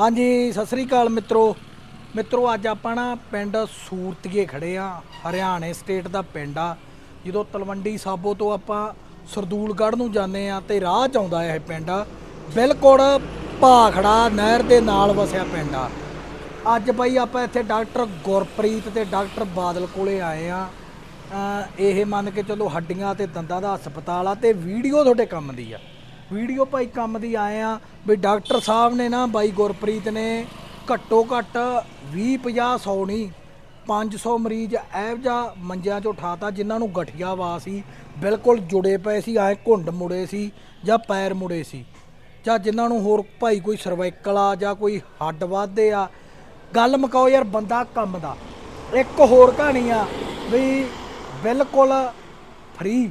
ਹਾਂਜੀ, ਸਤਿ ਸ੍ਰੀ ਅਕਾਲ ਮਿੱਤਰੋ। ਮਿੱਤਰੋ, ਅੱਜ ਆਪਾਂ ਨਾ ਪਿੰਡ ਸੂਰਤੀਏ ਖੜੇ ਆ। ਹਰਿਆਣੇ ਸਟੇਟ ਦਾ ਪਿੰਡ ਆ। ਜਦੋਂ ਤਲਵੰਡੀ ਸਾਬੋ ਤੋਂ ਆਪਾਂ ਸਰਦੂਲਗੜ੍ਹ ਨੂੰ ਜਾਂਦੇ ਆ ਤੇ ਰਾਹ ਚ ਆਉਂਦਾ ਇਹ ਪਿੰਡ। ਬਿਲਕੁਲ ਭਾਖੜਾ ਨਹਿਰ ਦੇ ਨਾਲ ਵਸਿਆ ਪਿੰਡ ਆ। ਅੱਜ ਬਈ ਆਪਾਂ ਇੱਥੇ ਡਾਕਟਰ ਗੁਰਪ੍ਰੀਤ ਤੇ ਡਾਕਟਰ ਬਾਦਲ ਕੋਲੇ ਆਏ ਆ। ਇਹ ਮੰਨ ਕੇ ਚਲੋ ਹੱਡੀਆਂ ਤੇ ਦੰਦਾਂ ਦਾ ਹਸਪਤਾਲ ਆ ਤੇ ਵੀਡੀਓ ਤੁਹਾਡੇ ਕੰਮ ਦੀ ਆ। ਵੀਡੀਓ ਭਾਈ ਕੰਮ ਦੀ ਆਏ ਆ ਵੀ ਡਾਕਟਰ ਸਾਹਿਬ ਨੇ ਨਾ ਬਾਈ ਗੁਰਪ੍ਰੀਤ ਨੇ ਘੱਟੋ ਘੱਟ 20 50 100 ਨਹੀਂ 500 ਮਰੀਜ਼ ਇਹੋ ਜਿਹਾ ਮੰਜਿਆਂ 'ਚੋਂ ਉਠਾਤਾ ਜਿਨ੍ਹਾਂ ਨੂੰ ਗਠੀਆ ਵਾ ਸੀ, ਬਿਲਕੁਲ ਜੁੜੇ ਪਏ ਸੀ ਐ ਘੁੰਡ ਮੁੜੇ ਸੀ ਜਾਂ ਪੈਰ ਮੁੜੇ ਸੀ, ਜਾਂ ਜਿਨ੍ਹਾਂ ਨੂੰ ਹੋਰ ਭਾਈ ਕੋਈ ਸਰਵਾਈਕਲ ਆ ਜਾਂ ਕੋਈ ਹੱਡ ਵਾਧੇ ਆ। ਗੱਲ ਮੁਕਾਓ ਯਾਰ ਬੰਦਾ ਕੰਮ ਦਾ। ਇੱਕ ਹੋਰ ਕਹਾਣੀ ਆ ਵੀ ਬਿਲਕੁਲ ਫ੍ਰੀ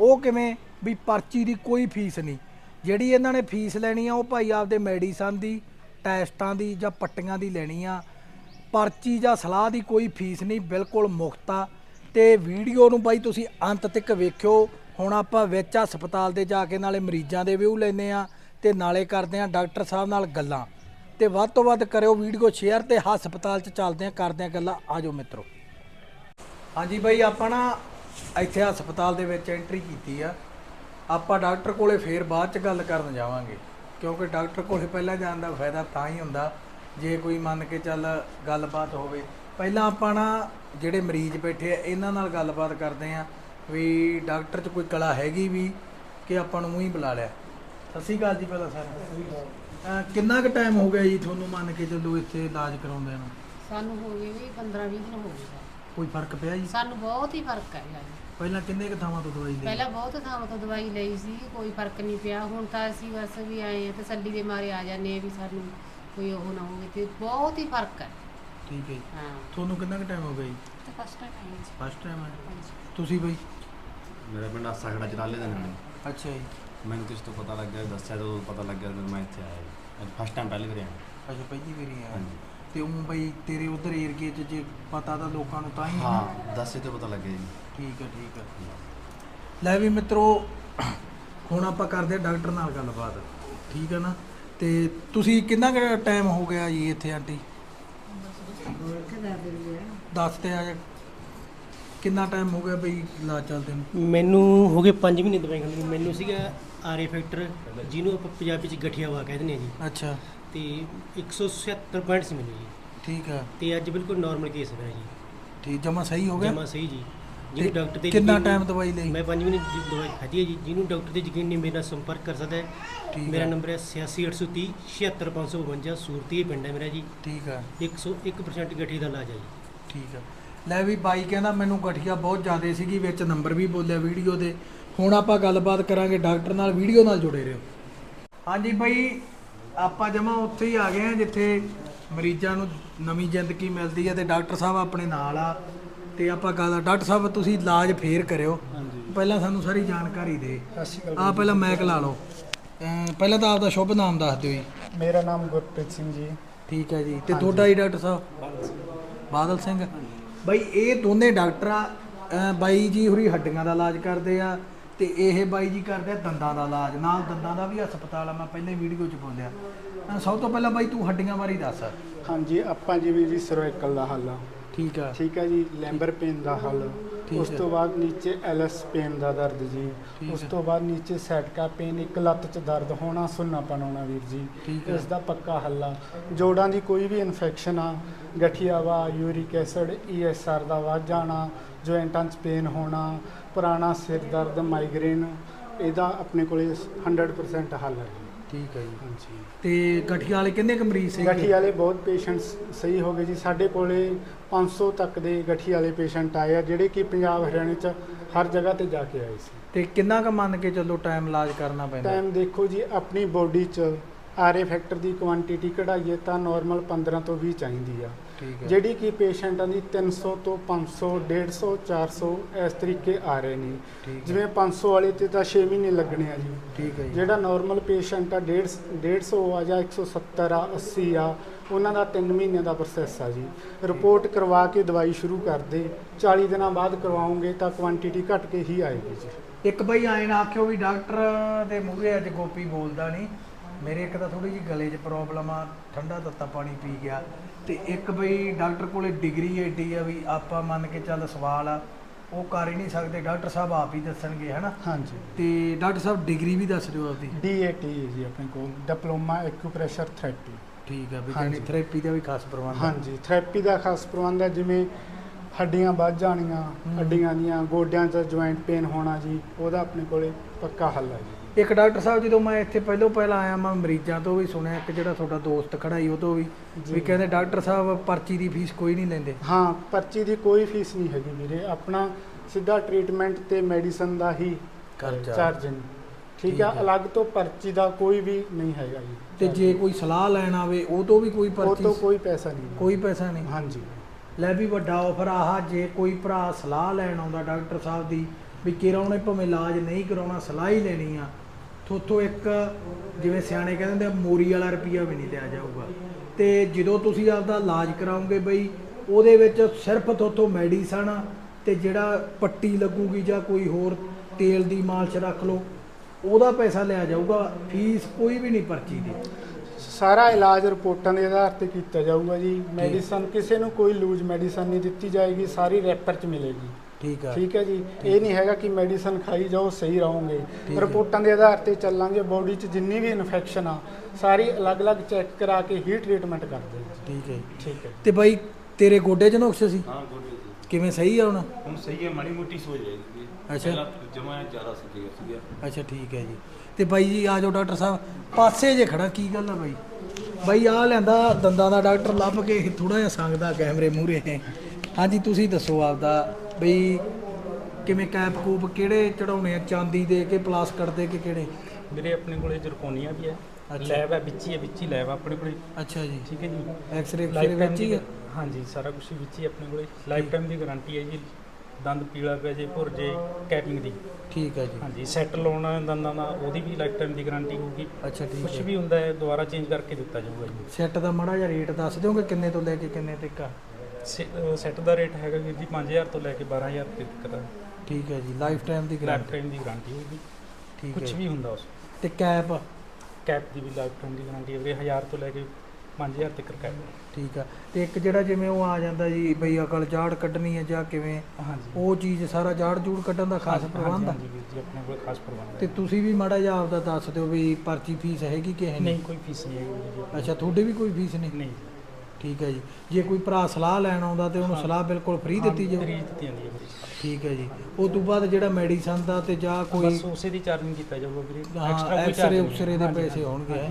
ਉਹ ਕਿਵੇਂ? ਵੀ ਪਰਚੀ ਦੀ ਕੋਈ ਫੀਸ ਨਹੀਂ। ਜਿਹੜੀ ਇਹਨਾਂ ਨੇ ਫੀਸ ਲੈਣੀ ਆ, ਉਹ ਭਾਈ ਆਪਦੇ ਮੈਡੀਸਨ ਦੀ, ਟੈਸਟਾਂ ਦੀ ਜਾਂ ਪੱਟੀਆਂ ਦੀ ਲੈਣੀ ਆ। ਪਰਚੀ ਜਾਂ ਸਲਾਹ ਦੀ ਕੋਈ ਫੀਸ ਨਹੀਂ, ਬਿਲਕੁਲ ਮੁਫਤ ਆ। ਤੇ ਵੀਡੀਓ ਨੂੰ ਬਾਈ ਤੁਸੀਂ ਅੰਤ ਤੱਕ ਵੇਖਿਓ। ਹੁਣ ਆਪਾਂ ਵਿੱਚ ਹਸਪਤਾਲ ਦੇ ਜਾ ਕੇ ਨਾਲੇ ਮਰੀਜ਼ਾਂ ਦੇ ਵਿਊ ਲੈਨੇ ਆ ਤੇ ਨਾਲੇ ਕਰਦੇ ਆ ਡਾਕਟਰ ਸਾਹਿਬ ਨਾਲ ਗੱਲਾਂ। ਤੇ ਵੱਧ ਤੋਂ ਵੱਧ ਕਰਿਓ ਵੀਡੀਓ ਸ਼ੇਅਰ ਤੇ ਹਸਪਤਾਲ 'ਚ ਚੱਲਦੇ ਆ, ਕਰਦੇ ਆ ਗੱਲਾਂ। ਆਜੋ ਮਿੱਤਰੋ। ਹਾਂਜੀ ਬਾਈ, ਆਪਾਂ ਨਾ ਇੱਥੇ ਹਸਪਤਾਲ ਦੇ ਵਿੱਚ ਐਂਟਰੀ ਕੀਤੀ ਆ। ਆਪਾਂ ਡਾਕਟਰ ਕੋਲੇ ਫੇਰ ਬਾਅਦ ਚ ਗੱਲ ਕਰਨ ਜਾਵਾਂਗੇ ਕਿਉਂਕਿ ਡਾਕਟਰ ਕੋਲੇ ਪਹਿਲਾਂ ਜਾਣ ਦਾ ਫਾਇਦਾ ਤਾਂ ਹੀ ਹੁੰਦਾ ਜੇ ਕੋਈ ਮੰਨ ਕੇ ਚੱਲ ਗੱਲਬਾਤ ਹੋਵੇ। ਪਹਿਲਾਂ ਆਪਾਂ ਨਾ ਜਿਹੜੇ ਮਰੀਜ਼ ਬੈਠੇ ਆ ਇਹਨਾਂ ਨਾਲ ਗੱਲਬਾਤ ਕਰਦੇ ਆ ਵੀ ਡਾਕਟਰ 'ਚ ਕੋਈ ਕਲਾ ਹੈਗੀ ਵੀ ਕਿ ਆਪਾਂ ਨੂੰ ਹੀ ਬੁਲਾ ਲਿਆ। ਸਤਿ ਸ਼੍ਰੀ ਅਕਾਲ ਜੀ ਪਹਿਲਾਂ ਸਰ। ਕਿੰਨਾ ਕੁ ਟਾਈਮ ਹੋ ਗਿਆ ਜੀ ਤੁਹਾਨੂੰ ਮੰਨ ਕੇ ਚੱਲੋ ਇੱਥੇ ਇਲਾਜ ਕਰਾਉਂਦੇ ਨੂੰ? ਸਾਨੂੰ ਹੋ ਗਏ ਵੀ 15 20 ਦਿਨ ਹੋ ਗਏ। ਕੋਈ ਫ਼ਰਕ ਪਿਆ ਜੀ? ਸਾਨੂੰ ਬਹੁਤ ਹੀ ਫ਼ਰਕ ਹੈ ਯਾਰ ਪਹਿਲਾਂ ਕਿੰਨੇ ਕੁ ਥਾਵਾਂ ਤੋਂ ਦਵਾਈ ਲਈ? ਪਹਿਲਾਂ ਬਹੁਤ ਥਾਵਾਂ ਤੋਂ ਦਵਾਈ ਲਈ ਸੀ ਕੋਈ ਫ਼ਰਕ ਨਹੀਂ ਪਿਆ। ਹੁਣ ਤਾਂ ਅਸੀਂ ਬਸ ਵੀ ਆਏ ਆ ਤਸੱਲੀ ਦੇ ਮਾਰੇ ਆ ਜਾਂਦੇ ਆ ਵੀ ਸਾਨੂੰ ਕੋਈ ਉਹ ਨਾ ਹੋਵੇ ਤੇ ਬਹੁਤ ਹੀ ਫ਼ਰਕ ਹੈ। ਠੀਕ ਹੈ ਜੀ। ਹਾਂ। ਤੁਹਾਨੂੰ ਕਿੰਨਾ ਕੁ ਟਾਈਮ ਹੋ ਗਿਆ ਜੀ? ਤੇ ਫਸਟ ਟਾਈਮ ਆਏ ਸੀ ਫਸਟ ਟਾਈਮ ਹੈ? ਹਾਂਜੀ। ਤੁਸੀਂ ਬਈ? ਮੇਰਾ ਪਿੰਡ ਆਸਾ ਖੜਾ ਚਰਾਲੇ ਦਾ ਨਾਮ ਅੱਛਾ ਜੀ। ਮੈਨੂੰ ਕਿਸ ਤੋਂ ਪਤਾ ਲੱਗਿਆ ਦੱਸਿਆ ਜਦੋਂ ਪਤਾ ਲੱਗਿਆ ਜਦੋਂ ਮੈਂ ਇੱਥੇ ਆਇਆ ਜੀ। ਅੱਜ ਫਸਟ ਟਾਈਮ ਪਹਿਲੀ ਵਾਰੀ ਆਇਆ। ਅੱਛਾ ਪਹਿਲੀ ਵਾਰੀ ਆਇਆ। ਹਾਂਜੀ। ਤੇ ਉਹ ਬਈ ਤੇਰੇ ਉਧਰ ਏਰੀਏ 'ਚ ਜੇ ਪਤਾ ਤਾਂ ਲੋਕਾਂ ਨੂੰ ਤਾਂ ਹੀ ਹੈ। ਹਾਂ ਦੱਸੇ ਤੋਂ ਪਤਾ ਲੱਗਿਆ ਜੀ। ਠੀਕ ਹੈ ਠੀਕ ਹੈ ਲੈ ਵੀ ਮਿੱਤਰੋ ਹੁਣ ਆਪਾਂ ਕਰਦੇ ਆ ਡਾਕਟਰ ਨਾਲ ਗੱਲਬਾਤ। ਠੀਕ ਹੈ ਨਾ? ਤੇ ਤੁਸੀਂ ਕਿੰਨਾ ਕੁ ਟਾਈਮ ਹੋ ਗਿਆ ਜੀ ਇੱਥੇ ਆਂਟੀ? ਦੱਸ ਤੇ ਆ ਕਿੰਨਾ ਟਾਈਮ ਹੋ ਗਿਆ ਬਈ ਇਲਾਜ ਚੱਲਦੇ ਨੂੰ? ਮੈਨੂੰ ਹੋ ਗਏ 5 ਮਹੀਨੇ ਦਵਾਈ ਖਾਂਦੇ ਨੂੰ। ਮੈਨੂੰ ਸੀਗਾ ਆਰਏ ਫੈਕਟਰ ਜਿਹਨੂੰ ਆਪਾਂ ਪੰਜਾਬੀ ਚ ਗਠੀਆ ਵਾ ਕਹਿ ਦਿੰਦੇ ਆ ਜੀ। ਅੱਛਾ। ਤੇ 177 ਪੁਆਇੰਟ ਸੀ ਮੈਨੂੰ ਜੀ। ਠੀਕ ਹੈ ਤੇ ਅੱਜ ਬਿਲਕੁਲ ਨਾਰਮਲ ਕੇਸ ਹੈ ਜੀ। ਠੀਕ ਜਮਾ ਸਹੀ ਹੋ ਗਿਆ? ਜਮਾ ਸਹੀ ਜੀ। ਜਿਹਨੂੰ ਡਾਕਟਰ ਤੇ ਕਿੰਨਾ ਯਕੀਨ- ਟਾਈਮ ਦਵਾਈ ਲਈ? ਮੈਂ 5 ਮਹੀਨੇ ਦੀ ਦਵਾਈ ਖਾਧੀ ਹੈ ਜੀ। ਜਿਹਨੂੰ ਡਾਕਟਰ ਤੇ ਯਕੀਨ ਨਹੀਂ ਮੇਰੇ ਨਾਲ ਸੰਪਰਕ ਕਰ ਸਕਦਾ ਹੈ। ਠੀਕ ਮੇਰਾ ਹੈ। ਨੰਬਰ ਹੈ 8683 76552 ਸੂਰਤੀ ਪਿੰਡ ਹੈ ਮੇਰਾ ਜੀ। ਠੀਕ ਹੈ। 101% ਗਠੀ ਦਾ ਇਲਾਜ ਹੈ ਜੀ। ਠੀਕ ਹੈ। ਲੈ ਵੀ ਬਾਈ ਕਹਿੰਦਾ ਮੈਨੂੰ ਗਠੀਆ ਬਹੁਤ ਜ਼ਿਆਦਾ ਸੀਗੀ ਵਿੱਚ ਨੰਬਰ ਵੀ ਬੋਲਿਆ ਵੀਡੀਓ ਦੇ। ਹੁਣ ਆਪਾਂ ਗੱਲਬਾਤ ਕਰਾਂਗੇ ਡਾਕਟਰ ਨਾਲ ਵੀਡੀਓ ਨਾਲ ਜੁੜੇ ਰਹੋ। ਹਾਂਜੀ ਬਾਈ ਆਪਾਂ ਜਮਾ ਉੱਥੇ ਹੀ ਆ ਗਏ ਆ ਜਿੱਥੇ ਮਰੀਜ਼ਾਂ ਨੂੰ ਨਵੀਂ ਜ਼ਿੰਦਗੀ ਮਿਲਦੀ ਹੈ ਤੇ ਡਾਕਟਰ ਸਾਹਿਬ ਆਪਣੇ ਨਾਲ ਆ। ਤੇ ਆਪਾਂ ਗੱਲ ਡਾਕਟਰ ਸਾਹਿਬ ਤੁਸੀਂ ਇਲਾਜ ਫੇਰ ਕਰਿਓ। ਪਹਿਲਾਂ ਸਾਨੂੰ ਸਾਰੀ ਜਾਣਕਾਰੀ ਦੇ। ਆ ਪਹਿਲਾਂ ਮੈਕ ਲਾ ਲਓ। ਪਹਿਲਾਂ ਤਾਂ ਆਪਦਾ ਸ਼ੁਭ ਨਾਮ ਦੱਸ ਦਿਓ ਜੀ। ਮੇਰਾ ਨਾਮ ਗੁਰਪ੍ਰੀਤ ਸਿੰਘ ਜੀ। ਠੀਕ ਹੈ ਜੀ। ਤੇ ਤੁਹਾਡਾ ਜੀ ਡਾਕਟਰ ਸਾਹਿਬ? ਬਾਦਲ ਸਿੰਘ। ਬਾਈ ਇਹ ਦੋਨੇ ਡਾਕਟਰ ਆ ਬਾਈ ਜੀ ਹੁਰੀ ਹੱਡੀਆਂ ਦਾ ਇਲਾਜ ਕਰਦੇ ਆ ਤੇ ਇਹ ਬਾਈ ਜੀ ਕਰਦੇ ਆ ਦੰਦਾਂ ਦਾ ਇਲਾਜ। ਨਾਲ ਦੰਦਾਂ ਦਾ ਵੀ ਹਸਪਤਾਲ ਆ ਮੈਂ ਪਹਿਲੇ ਵੀਡੀਓ 'ਚ ਅਹ ਸਭ ਤੋਂ ਪਹਿਲਾਂ ਬਾਈ ਤੂੰ ਹੱਡੀਆਂ ਬਾਰੇ ਦੱਸ। ਹਾਂਜੀ ਆਪਾਂ ਜਿਵੇਂ ਜੀ ਸਰਵਾਈਕਲ ਦਾ ਹੱਲ ਆ। ਠੀਕ ਆ ਠੀਕ ਹੈ ਜੀ ਲੈਂਬਰ ਪੇਨ ਦਾ ਹੱਲ ਉਸ। ਤੋਂ ਬਾਅਦ ਨੀਚੇ ਐਲਐਸ ਪੇਨ ਦਾ ਦਰਦ ਜੀ ਉਸ। ਤੋਂ ਬਾਅਦ ਨੀਚੇ ਸੈਟਕਾ ਪੇਨ ਇੱਕ ਲੱਤ 'ਚ ਦਰਦ ਹੋਣਾ ਸੁੰਨਾਪਨ ਹੋਣਾ ਵੀਰ ਜੀ। ਇਸ ਦਾ ਪੱਕਾ ਹੱਲ ਆ ਜੋੜਾਂ ਦੀ ਕੋਈ ਵੀ ਇਨਫੈਕਸ਼ਨ ਆ ਗਠੀਆ ਵਾ ਯੂਰਿਕ ਐਸਿਡ ਈਐਸਆਰ ਦਾ ਵੱਧ ਜਾਣਾ ਜੁਆਇੰਟਾਂ 'ਚ ਪੇਨ ਹੋਣਾ ਪੁਰਾਣਾ ਸਿਰ ਦਰਦ ਮਾਈਗ੍ਰੇਨ ਇਹਦਾ ਆਪਣੇ ਕੋਲੇ 100% ਹੱਲ ਹੈ ਠੀਕ ਹੈ ਜੀ। ਹਾਂਜੀ। ਤੇ ਗਠੀਆ ਵਾਲੇ ਕਿੰਨੇ ਕੁ ਮਰੀਜ਼ ਸੀ ਗਠੀ ਵਾਲੇ ਬਹੁਤ ਪੇਸ਼ੈਂਟਸ ਸਹੀ ਹੋ ਗਏ ਜੀ। ਸਾਡੇ ਕੋਲੇ 500 ਤੱਕ ਦੇ ਗਠੀ ਵਾਲੇ ਪੇਸ਼ੈਂਟ ਆਏ ਆ ਜਿਹੜੇ ਕਿ ਪੰਜਾਬ ਹਰਿਆਣੇ ਚ ਹਰ ਜਗ੍ਹਾ ਤੇ ਜਾ ਕੇ ਆਏ ਸੀ। ਤੇ ਕਿੰਨਾ ਕੁ ਮੰਨ ਕੇ ਚੱਲੋ ਟਾਈਮ ਇਲਾਜ ਕਰਨਾ ਪੈਂਦਾ? ਟਾਈਮ ਦੇਖੋ ਜੀ ਆਪਣੀ ਬੋਡੀ ਚ ਆਰਏ ਫੈਕਟਰ ਦੀ ਕੁਆਂਟੀਟੀ ਕਢਾਈਏ ਤਾਂ ਨਾਰਮਲ 15 ਤੋਂ 20 ਚਾਹੀਦੀ ਆ। ਠੀਕ ਹੈ। ਜਿਹੜੀ ਕਿ ਪੇਸ਼ੈਂਟਾਂ ਦੀ 300 ਤੋਂ 500 150 400 ਇਸ ਤਰੀਕੇ ਆ ਰਹੇ ਨੇ। ਜਿਵੇਂ 500 ਵਾਲੇ ਤੇ ਤਾਂ 6 ਮਹੀਨੇ ਲੱਗਣੇ ਆ ਜੀ। ਠੀਕ ਹੈ ਜੀ। ਜਿਹੜਾ ਨਾਰਮਲ ਪੇਸ਼ੈਂਟ ਆ 150 150 ਆ ਜਾਂ 170 ਆ 80 ਆ ਉਹਨਾਂ ਦਾ 3 ਮਹੀਨਿਆਂ ਦਾ ਪ੍ਰੋਸੈਸ ਆ ਜੀ। ਰਿਪੋਰਟ ਕਰਵਾ ਕੇ ਦਵਾਈ ਸ਼ੁਰੂ ਕਰਦੇ 40 ਦਿਨਾਂ ਬਾਅਦ ਕਰਵਾਉਂਗੇ ਤਾਂ ਕੁਆਂਟੀਟੀ ਘਟ ਕੇ ਹੀ ਆਏਗੀ ਜੀ। ਇੱਕ ਬਈ ਆਏ ਨਾ ਆਖਿਓ ਵੀ ਡਾਕਟਰ ਦੇ ਮੂਹਰੇ ਅੱਜ ਗੋਪੀ ਬੋਲਦਾ ਨਹੀਂ ਮੇਰੇ ਇੱਕ ਤਾਂ ਥੋੜੀ ਜਿਹੀ ਗਲੇ 'ਚ ਪ੍ਰੋਬਲਮ ਆ ਠੰਡਾ ਤੱਤਾ ਪਾਣੀ ਪੀ ਗਿਆ। ਤੇ ਇੱਕ ਬਈ ਡਾਕਟਰ ਕੋਲੇ ਡਿਗਰੀ ਏਡੀ ਆ ਵੀ ਆਪਾਂ ਮੰਨ ਕੇ ਚੱਲ ਸਵਾਲ ਆ ਉਹ ਕਰ ਹੀ ਨਹੀਂ ਸਕਦੇ ਡਾਕਟਰ ਸਾਹਿਬ ਆਪ ਹੀ ਦੱਸਣਗੇ ਹਨਾ ਹਾਂਜੀ ਤੇ ਡਾਕਟਰ ਸਾਹਿਬ ਡਿਗਰੀ ਵੀ ਦੱਸ ਦਿਓ ਆਪਦੀ ਡੀਏਟੀ ਜੀ ਆਪਣੇ ਕੋਲ ਡਿਪਲੋਮਾ ਐਕੂਪ੍ਰੈਸ਼ਰ ਥੈਰੇਪੀ ਠੀਕ ਆ ਵੀ ਹਾਂਜੀ। ਥੈਰੇਪੀ ਦਾ ਵੀ ਖਾਸ ਪ੍ਰਬੰਧ ਆ। ਹਾਂਜੀ ਥੈਰੇਪੀ ਦਾ ਖਾਸ ਪ੍ਰਬੰਧ ਹੈ ਜਿਵੇਂ ਹੱਡੀਆਂ ਵੱਧ ਜਾਣੀਆਂ। ਹੱਡੀਆਂ ਦੀਆਂ ਗੋਡਿਆਂ 'ਚ ਜੁਆਇੰਟ ਪੇਨ ਹੋਣਾ ਜੀ ਉਹਦਾ ਆਪਣੇ ਕੋਲੇ ਪੱਕਾ ਹੱਲ ਹੈ ਜੀ ਇੱਕ ਡਾਕਟਰ ਸਾਹਿਬ ਜਦੋਂ ਮੈਂ ਇੱਥੇ ਪਹਿਲੋਂ ਪਹਿਲਾਂ ਆਇਆ ਮੈਂ ਮਰੀਜ਼ਾਂ ਤੋਂ ਵੀ ਸੁਣਿਆ ਇੱਕ ਜਿਹੜਾ ਤੁਹਾਡਾ ਦੋਸਤ ਖੜਾ ਸੀ ਉਹ ਤੋਂ ਵੀ। ਵੀ ਕਹਿੰਦੇ ਡਾਕਟਰ ਸਾਹਿਬ ਪਰਚੀ ਦੀ ਫੀਸ ਕੋਈ ਨਹੀਂ ਲੈਂਦੇ। ਹਾਂ ਪਰਚੀ ਦੀ ਕੋਈ ਫੀਸ ਨਹੀਂ ਹੈਗੀ ਵੀਰੇ। ਆਪਣਾ ਸਿੱਧਾ ਟ੍ਰੀਟਮੈਂਟ ਤੇ ਮੈਡੀਸਨ ਦਾ ਹੀ ਖਰਚਾ। ਚਾਰਜ ਨਹੀਂ ਠੀਕ ਆ ਹੈ। ਅਲੱਗ ਤੋਂ ਪਰਚੀ ਦਾ ਕੋਈ ਵੀ ਨਹੀਂ ਹੈਗਾ ਜੀ। ਤੇ ਜੇ ਕੋਈ ਸਲਾਹ ਲੈਣ ਆਵੇ ਉਹ ਤੋਂ ਵੀ ਕੋਈ ਉਹ ਪਰਚੀ ਤੋਂ ਕੋਈ ਪੈਸਾ ਨਹੀਂ। ਕੋਈ ਪੈਸਾ ਨਹੀਂ। ਹਾਂਜੀ। ਲੈ ਵੀ ਵੱਡਾ ਆਫਰ ਆਹ ਜੇ ਕੋਈ ਭਰਾ ਸਲਾਹ ਲੈਣ ਆਉਂਦਾ ਡਾਕਟਰ ਸਾਹਿਬ ਦੀ ਵੀ ਕਿਰਾ ਉਹਨੇ ਭਾਵੇਂ ਇਲਾਜ ਨਹੀਂ ਕਰਾਉਣਾ ਸਲਾਹ ਹੀ ਲੈਣੀ ਆ। ਥੋਥੋਂ ਇੱਕ ਜਿਵੇਂ ਸਿਆਣੇ ਕਹਿੰਦੇ ਹੁੰਦੇ ਆ ਮੋਰੀ ਵਾਲਾ ਰੁਪਈਆ ਵੀ ਨਹੀਂ ਲਿਆ ਜਾਊਗਾ। ਤੇ ਜਦੋਂ ਤੁਸੀਂ ਆਪਦਾ ਇਲਾਜ ਕਰਾਓਗੇ ਬਈ ਉਹਦੇ ਵਿੱਚ ਸਿਰਫ ਥੋਥੋਂ ਮੈਡੀਸਨ ਤੇ ਜਿਹੜਾ ਪੱਟੀ ਲੱਗੂਗੀ ਜਾਂ ਕੋਈ ਹੋਰ ਤੇਲ ਦੀ ਮਾਲਸ਼ ਰੱਖ ਲਓ ਉਹਦਾ ਪੈਸਾ ਲਿਆ ਜਾਊਗਾ ਫੀਸ ਕੋਈ ਵੀ ਨਹੀਂ ਪਰਚੀ ਦੀ। ਸਾਰਾ ਇਲਾਜ ਰਿਪੋਰਟਾਂ ਦੇ ਆਧਾਰ ਤੇ ਕੀਤਾ ਜਾਊਗਾ ਜੀ। ਮੈਡੀਸਨ ਕਿਸੇ ਨੂੰ ਕੋਈ ਲੂਜ਼ ਮੈਡੀਸਨ ਨਹੀਂ ਦਿੱਤੀ ਜਾਏਗੀ ਸਾਰੀ ਰੈਪਰ 'ਚ ਮਿਲੇਗੀ। ਠੀਕ ਆ। ਠੀਕ ਹੈ ਜੀ। ਇਹ ਨਹੀਂ ਹੈਗਾ ਕਿ ਮੈਡੀਸਨ ਖਾਈ ਜਾਓ ਸਹੀ ਰਹੋਗੇ। ਹੈ। ਰਿਪੋਰਟਾਂ ਦੇ ਆਧਾਰ ਤੇ ਚੱਲਾਂਗੇ ਬੋਡੀ 'ਚ ਜਿੰਨੀ ਵੀ ਇਨਫੈਕਸ਼ਨ ਆ ਸਾਰੀ ਅਲੱਗ-ਅਲੱਗ ਚੈੱਕ ਕਰਾ ਕੇ ਹੀ ਟ੍ਰੀਟਮੈਂਟ ਕਰਦੇ ਹਾਂ। ਠੀਕ ਹੈ। ਠੀਕ ਹੈ। ਤੇ ਬਾਈ ਤੇਰੇ ਗੋਡੇ 'ਚ ਨੁਕਸ ਸੀ? ਹਾਂ ਗੁੱਡ ਜੀ ਕਿਵੇਂ ਸਹੀ ਆ ਹੁਣ? ਹੁਣ ਸਹੀ ਹੈ ਮਾੜੀ ਮੋਟੀ ਸੋਚ ਰਹੀ ਸੀ। ਅੱਛਾ। ਜਮਾ ਜ਼ਿਆਦਾ ਸੀ ਸੀਗਾ। ਅੱਛਾ ਠੀਕ ਹੈ ਜੀ। ਤੇ ਬਾਈ ਜੀ ਆ ਜਾਓ ਡਾਕਟਰ ਸਾਹਿਬ। ਪਾਸੇ ਜੇ ਖੜਾ ਕੀ ਗੱਲ ਆ ਬਾਈ? ਬਾਈ ਆ ਲੈਂਦਾ ਦੰਦਾਂ ਦਾ ਡਾਕਟਰ ਲੱਭ ਕੇ ਥੋੜਾ ਜਿਹਾ ਸੰਗਦਾ ਕੈਮਰੇ ਮੂਹਰੇ। ਹਾਂਜੀ ਤੁਸੀਂ ਦੱਸੋ ਆਪਦਾ ਬਈ ਕਿਵੇਂ ਕੈਪ ਕੂਪ ਕਿਹੜੇ ਚੜਾਉਣੇ ਆ? ਚਾਂਦੀ ਦੇ ਕਿ ਪਲਾਸਟਿਕ ਦੇ ਕਿ ਕਿਹੜੇ? ਵੀਰੇ ਆਪਣੇ ਕੋਲੇ ਜਰਕੋਨੀਆ ਵੀ ਹੈ। ਲੈਬ ਹੈ ਵਿੱਚ ਹੀ ਹੈ ਵਿੱਚ ਹੀ ਲੈਬ ਆ ਆਪਣੇ ਕੋਲੇ। ਅੱਛਾ ਜੀ। ਠੀਕ ਹੈ ਜੀ। ਐਕਸ-ਰੇ ਵਿੱਚ ਹੀ ਆ? ਹਾਂਜੀ ਸਾਰਾ ਕੁਝ ਵਿੱਚ ਹੀ ਆਪਣੇ ਕੋਲੇ। ਲਾਈਫ ਟਾਈਮ ਦੀ ਗਾਰੰਟੀ ਹੈ ਜੀ। ਦੰਦ ਪੀਲਾ ਪਿਆ ਜੇ ਭੁਰ ਜੇ ਕੈਪਿੰਗ ਦੀ। ਠੀਕ ਹੈ ਜੀ। ਹਾਂਜੀ ਸੈੱਟ ਲਾਉਣਾ ਦੰਦਾਂ ਦਾ ਉਹਦੀ ਵੀ ਲਾਈਫ ਟਾਈਮ ਦੀ ਗਾਰੰਟੀ ਹੋਊਗੀ। ਅੱਛਾ ਠੀਕ ਕੁਝ ਹੈ। ਵੀ ਹੁੰਦਾ ਹੈ ਦੁਬਾਰਾ ਚੇਂਜ ਕਰਕੇ ਦਿੱਤਾ ਜਾਊਗਾ ਜੀ। ਸੈੱਟ ਦਾ ਮਾੜਾ ਜਿਹਾ ਰੇਟ ਦੱਸ ਦਿਓਗੇ ਕਿੰਨੇ ਤੋਂ ਲੈ ਕੇ ਕਿੰਨੇ ਤੱਕ? ਆ ਸੈੱਟ ਦਾ ਰੇਟ ਹੈਗਾ ਵੀਰ ਜੀ 5000 ਤੋਂ ਲੈ ਕੇ 12000 ਰੁਪਏ ਤੱਕ ਦਾ। ਠੀਕ ਹੈ ਜੀ ਲਾਈਫ ਟਾਈਮ ਦੀ ਲਾਈਫ ਗਾਰੰਟੀ ਟਾਈਮ ਦੀ ਗਾਰੰਟੀ ਹੋਊਗੀ ਠੀਕ ਕੁਝ ਹੈ। ਵੀ ਹੁੰਦਾ ਉਸ ਤੇ ਕੈਪ ਕੈਪ ਦੀ ਵੀ ਲਾਈਫ ਟਾਈਮ ਦੀ ਗਾਰੰਟੀ ਹੈ ਵੀਰੇ 1000 ਤੋਂ ਲੈ ਕੇ 5000 ਤੱਕ ਕੈਪ ਠੀਕ ਆ ਤੇ ਇੱਕ ਜਿਹੜਾ ਜਿਵੇਂ ਉਹ ਆ ਜਾਂਦਾ ਜੀ ਬਈ ਅਕਲ ਜਾੜ ਕੱਢਣੀ ਹੈ ਜਾਂ ਕਿਵੇਂ ਹਾਂਜੀ। ਉਹ ਚੀਜ਼ ਸਾਰਾ ਜਾੜ ਜੂੜ ਕੱਢਣ ਦਾ ਖਾਸ ਹਾਂਜੀ, ਪ੍ਰਬੰਧ ਆ? ਹਾਂਜੀ ਵੀਰ ਜੀ ਆਪਣੇ ਕੋਲ ਖਾਸ ਪ੍ਰਬੰਧ ਤੇ ਹੈ ਤੁਸੀਂ ਵੀ ਮਾੜਾ ਜਿਹਾ ਆਪਦਾ ਦੱਸ ਦਿਓ ਵੀ ਪਰਚੀ ਫੀਸ ਹੈਗੀ ਕਿ ਹੈ ਨਹੀਂ? ਨਹੀਂ ਕੋਈ ਫੀਸ ਨਹੀਂ ਹੈਗੀ ਵੀਰ ਜੀ। ਅੱਛਾ ਤੁਹਾਡੀ ਵੀ ਕੋਈ ਫੀਸ ਨਹੀਂ? ਨਹੀਂ। ਠੀਕ ਹੈ ਜੀ। ਜੇ ਕੋਈ ਭਰਾ ਸਲਾਹ ਲੈਣ ਆਉਂਦਾ ਤੇ ਉਹਨੂੰ। ਸਲਾਹ ਬਿਲਕੁਲ ਫ੍ਰੀ ਦਿੱਤੀ ਜਾਊ। ਫ੍ਰੀ ਦਿੱਤੀ ਜਾਂਦੀ ਹੈ ਵੀਰੇ ਠੀਕ ਹੈ ਜੀ। ਉਸ ਤੋਂ ਬਾਅਦ ਜਿਹੜਾ ਮੈਡੀਸਨ ਦਾ ਤੇ ਜਾਂ ਕੋਈ ਬਸ ਉਸੇ ਦੀ ਚਾਰਜਿੰਗ ਕੀਤਾ ਜਾਊਗਾ ਵੀਰੇ। Extra ਕੋਈ ਐਕਸਰੇ charge ਉਕਸਰੇ ਦੇ। ਪੈਸੇ ਹੋਣਗੇ।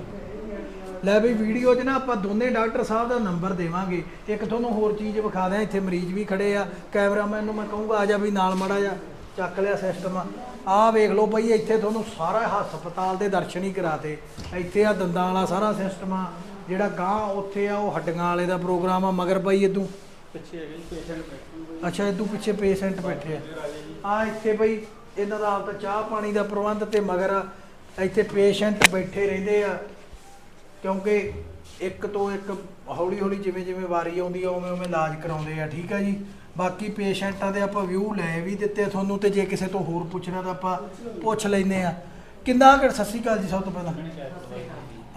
ਲੈ ਬਈ ਵੀਡੀਓ 'ਚ ਨਾ ਆਪਾਂ ਦੋਨੇ ਡਾਕਟਰ ਸਾਹਿਬ ਦਾ ਨੰਬਰ ਦੇਵਾਂਗੇ। ਇੱਕ ਤੁਹਾਨੂੰ ਹੋਰ ਚੀਜ਼ ਵਿਖਾ ਦਿਆਂ ਇੱਥੇ ਮਰੀਜ਼ ਵੀ ਖੜੇ ਆ। ਕੈਮਰਾਮੈਨ ਨੂੰ ਮੈਂ ਕਹੂੰਗਾ ਆ ਜਾ ਵੀ ਨਾਲ ਮੜਾ ਜਾ ਚੱਕ ਲਿਆ ਸਿਸਟਮ ਆਹ ਵੇਖ ਲਓ ਬਈ ਇੱਥੇ ਤੁਹਾਨੂੰ ਸਾਰਾ ਹਸਪਤਾਲ ਦੇ ਦਰਸ਼ਨ ਹੀ ਕਰਾਤੇ। ਇੱਥੇ ਆ ਦੰਦਾਂ ਵਾਲਾ ਸਾਰਾ ਸਿਸਟਮ ਆ ਜਿਹੜਾ ਗਾਂ ਉੱਥੇ ਆ ਉਹ ਹੱਡੀਆਂ ਵਾਲੇ ਦਾ ਪ੍ਰੋਗਰਾਮ ਆ ਮਗਰ ਬਈ ਇਦੋਂ ਪਿੱਛੇ ਹੈਗਾ ਜੀ ਪੇਸ਼ੈਂਟ ਅੱਛਾ ਇਦੋਂ ਪਿੱਛੇ ਪੇਸ਼ੈਂਟ ਬੈਠੇ ਆ। ਆ ਇੱਥੇ ਬਈ ਇਹਨਾਂ ਦਾ ਆਪਦਾ ਚਾਹ ਪਾਣੀ ਦਾ ਪ੍ਰਬੰਧ ਤੇ ਮਗਰ ਇੱਥੇ ਪੇਸ਼ੈਂਟ ਬੈਠੇ ਰਹਿੰਦੇ ਆ। ਕਿਉਂਕਿ ਇੱਕ ਤੋਂ ਇੱਕ ਹੌਲੀ ਹੌਲੀ ਜਿਵੇਂ ਜਿਵੇਂ ਵਾਰੀ ਆਉਂਦੀ ਆ ਉਵੇਂ ਉਵੇਂ ਇਲਾਜ ਕਰਾਉਂਦੇ ਆ ਠੀਕ ਆ ਜੀ? ਬਾਕੀ ਪੇਸ਼ੈਂਟਾਂ ਦੇ ਆਪਾਂ ਵਿਊ ਲੈ ਵੀ ਦਿੱਤੇ ਤੁਹਾਨੂੰ ਤੇ ਜੇ ਕਿਸੇ ਤੋਂ ਹੋਰ ਪੁੱਛਣਾ ਤਾਂ ਆਪਾਂ ਪੁੱਛ ਲੈਨੇ ਆ। ਕਿੰਨਾ ਕੁ ਸਤਿ ਸ਼੍ਰੀ ਅਕਾਲ ਜੀ ਸਭ ਤੋਂ ਪਹਿਲਾਂ।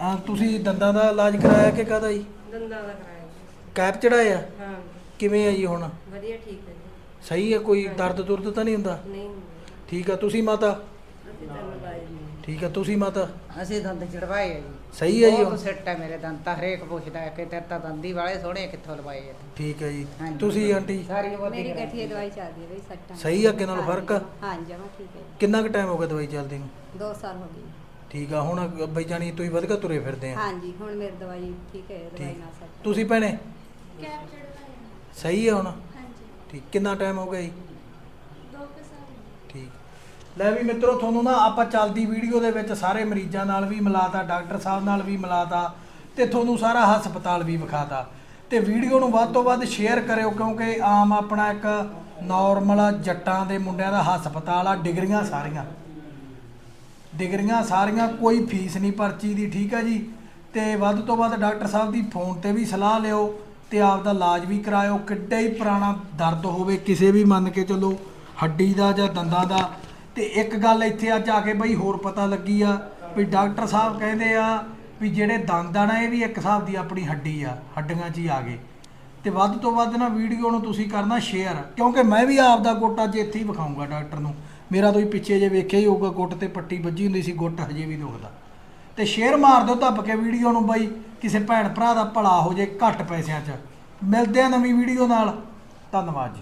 ਹਾਂ ਤੁਸੀਂ ਦੰਦਾਂ ਦਾ ਇਲਾਜ ਕਰਾਇਆ ਕਿ ਕਾਹਦਾ ਜੀ? ਦੰਦਾਂ ਦਾ ਕਰਾਇਆ ਜੀ। ਕੈਪ ਚੜਾਇਆ? ਹਾਂ ਕਿਵੇਂ ਆ ਜੀ ਹੁਣ? ਵਧੀਆ ਠੀਕ ਹੈ ਜੀ। ਸਹੀ ਹੈ ਕੋਈ ਦਰਦ ਦੁਰਦ ਤਾਂ ਨਹੀਂ ਹੁੰਦਾ? ਨਹੀਂ। ਠੀਕ ਆ ਤੁਸੀਂ ਮਾਤਾ? ਅਸੀਂ ਠੀਕ ਆ ਤੁਸੀਂ ਮਾਤਾ? ਅਸੀਂ ਦੰਦ ਚੜਵਾਏ ਆ ਜੀ। ਸਹੀ ਹੈ ਜੀ ਉਹ? ਬਹੁਤ ਸੈੱਟ ਹੈ ਮੇਰੇ ਦੰਦ ਤਾਂ ਹਰੇਕ ਪੁੱਛਦਾ ਹੈ ਕਿ ਤੇਰੇ ਤਾਂ ਦੰਦੀ ਵਾਲੇ ਸੋਹਣੇ ਕਿੱਥੋਂ ਲਵਾਏ ਆ? ਠੀਕ ਹੈ ਜੀ। ਹਾਂਜੀ। ਤੁਸੀਂ ਆਂਟੀ? ਸਾਰੀ ਉਮਰ ਦੀ ਮੇਰੀ ਗਾਰੰਟੀ ਗਠੀਏ ਦਵਾਈ ਚੱਲਦੀ ਹੈ ਬਈ ਸੱਟਾਂ ਸਹੀ ਆ ਅੱਗੇ ਨਾਲੋਂ ਫ਼ਰਕ? ਆ? ਹਾਂ ਜਮਾ ਠੀਕ ਹੈ ਕਿੰਨਾ ਕੁ ਟਾਈਮ ਹੋ ਗਿਆ ਦਵਾਈ ਚੱਲਦੀ ਨੂੰ? 2 ਸਾਲ ਹੋ ਗਏ ਠੀਕ ਆ ਹੁਣ ਬਈ ਜਾਣੀ ਤੁਸੀਂ ਵਧਗਾ ਤੁਰੇ ਫਿਰਦੇ ਆ। ਹਾਂਜੀ ਹੁਣ ਮੇਰੀ ਦਵਾਈ ਠੀਕ ਹੈ ਦਵਾਈ ਨਾਲ ਸੱਟ ਤੁਸੀਂ ਭੈਣੇ? ਚੜਵਾਇਆ ਸਹੀ ਹੈ ਹੁਣ? ਹਾਂਜੀ। ਠੀਕ ਕਿੰਨਾ ਟਾਈਮ ਹੋ ਗਿਆ ਜੀ? ਦੋ ਕੁ ਸਾਲ ਠੀਕ। ਲੈ ਵੀ ਮਿੱਤਰੋ ਤੁਹਾਨੂੰ ਨਾ ਆਪਾਂ ਚੱਲਦੀ ਵੀਡੀਓ ਦੇ ਵਿੱਚ ਸਾਰੇ ਮਰੀਜ਼ਾਂ ਨਾਲ ਵੀ ਮਿਲਾਤਾ ਡਾਕਟਰ ਸਾਹਿਬ ਨਾਲ ਵੀ ਮਿਲਾਤਾ ਤੇ ਤੁਹਾਨੂੰ ਸਾਰਾ ਹਸਪਤਾਲ ਵੀ ਵਿਖਾਤਾ। ਤੇ ਵੀਡੀਓ ਨੂੰ ਵੱਧ ਤੋਂ ਵੱਧ ਸ਼ੇਅਰ ਕਰਿਓ ਕਿਉਂਕਿ ਆਮ ਆਪਣਾ ਇੱਕ ਨਾਰਮਲ ਜੱਟਾਂ ਦੇ ਮੁੰਡਿਆਂ ਦਾ ਹਸਪਤਾਲ ਆ ਡਿਗਰੀਆਂ ਸਾਰੀਆਂ। ਡਿਗਰੀਆਂ ਸਾਰੀਆਂ ਕੋਈ ਫੀਸ ਨਹੀਂ ਪਰਚੀ ਦੀ, ਠੀਕ ਹੈ ਜੀ? ਤੇ ਵੱਧ ਤੋਂ ਵੱਧ ਡਾਕਟਰ ਸਾਹਿਬ ਦੀ ਫੋਨ ਤੇ ਵੀ ਸਲਾਹ ਲਿਓ ਤੇ ਆਪ ਦਾ ਇਲਾਜ ਵੀ ਕਰਾਇਓ। ਕਿੱਡਾ ਹੀ ਪੁਰਾਣਾ ਦਰਦ ਹੋਵੇ ਕਿਸੇ ਵੀ ਮੰਨ ਕੇ ਚੱਲੋ, ਹੱਡੀ ਦਾ ਜਾਂ ਦੰਦਾਂ ਦਾ। ਤੇ ਇੱਕ ਗੱਲ ਇੱਥੇ ਅੱਜ ਆ ਕੇ ਬਈ ਹੋਰ ਪਤਾ ਲੱਗੀ ਆ ਵੀ ਡਾਕਟਰ ਸਾਹਿਬ ਕਹਿੰਦੇ ਆ ਵੀ ਜਿਹੜੇ ਦੰਦ ਆ ਨਾ, ਇਹ ਵੀ ਇੱਕ ਹਿਸਾਬ ਦੀ ਆਪਣੀ ਹੱਡੀ ਆ, ਹੱਡੀਆਂ 'ਚ ਹੀ ਆ ਗਏ। ਤੇ ਵੱਧ ਤੋਂ ਵੱਧ ਨਾ ਵੀਡੀਓ ਨੂੰ ਤੁਸੀਂ ਕਰਨਾ ਸ਼ੇਅਰ, ਕਿਉਂਕਿ ਮੈਂ ਵੀ ਆਪ ਦਾ ਗੁੱਟ ਅੱਜ ਇੱਥੇ ਹੀ ਵਿਖਾਊਂਗਾ ਡਾਕਟਰ ਨੂੰ। ਮੇਰਾ ਤੁਸੀਂ ਪਿੱਛੇ ਜੇ ਵੇਖਿਆ ਹੀ ਹੋਊਗਾ, ਗੁੱਟ ਤੇ ਪੱਟੀ ਵੱਜੀ ਹੁੰਦੀ ਸੀ, ਗੁੱਟ ਹਜੇ ਵੀ ਦੁਖਦਾ ਤੇ ਸ਼ੇਅਰ ਮਾਰ ਦਿਓ, ਦੱਬ ਕੇ ਵੀਡੀਓ ਨੂੰ ਬਾਈ, ਕਿਸੇ ਭੈਣ ਭਰਾ ਦਾ ਭਲਾ ਹੋ ਜੇ ਘੱਟ ਪੈਸਿਆਂ 'ਚ। ਮਿਲਦੇ ਆ ਨਵੀਂ ਵੀਡੀਓ ਨਾਲ। ਧੰਨਵਾਦ ਜੀ।